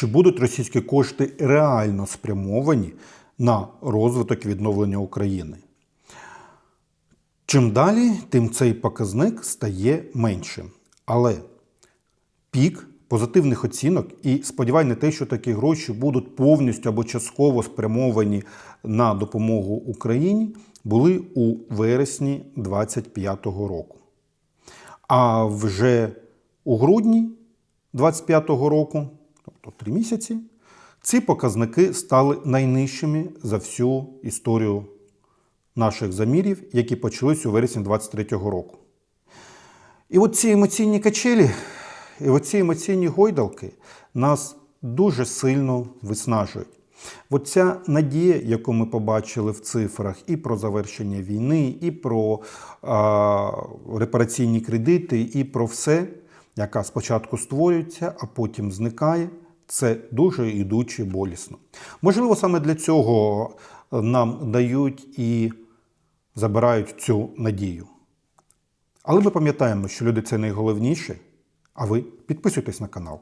чи будуть російські кошти реально спрямовані на розвиток відновлення України. Чим далі, тим цей показник стає меншим. Але пік позитивних оцінок і сподівань те, що такі гроші будуть повністю або частково спрямовані на допомогу Україні, були у вересні 2025 року. А вже у грудні 2025 року, тобто три місяці, ці показники стали найнижчими за всю історію наших замірів, які почались у вересні 2023 року. І от ці емоційні качелі, і оці емоційні гойдалки нас дуже сильно виснажують. От ця надія, яку ми побачили в цифрах, і про завершення війни, і про а, репараційні кредити, і про все, яка спочатку створюється, а потім зникає, це дуже ідуче болісно. Можливо, саме для цього нам дають і забирають цю надію. Але ми пам'ятаємо, що люди це найголовніше. А ви підписуйтесь на канал.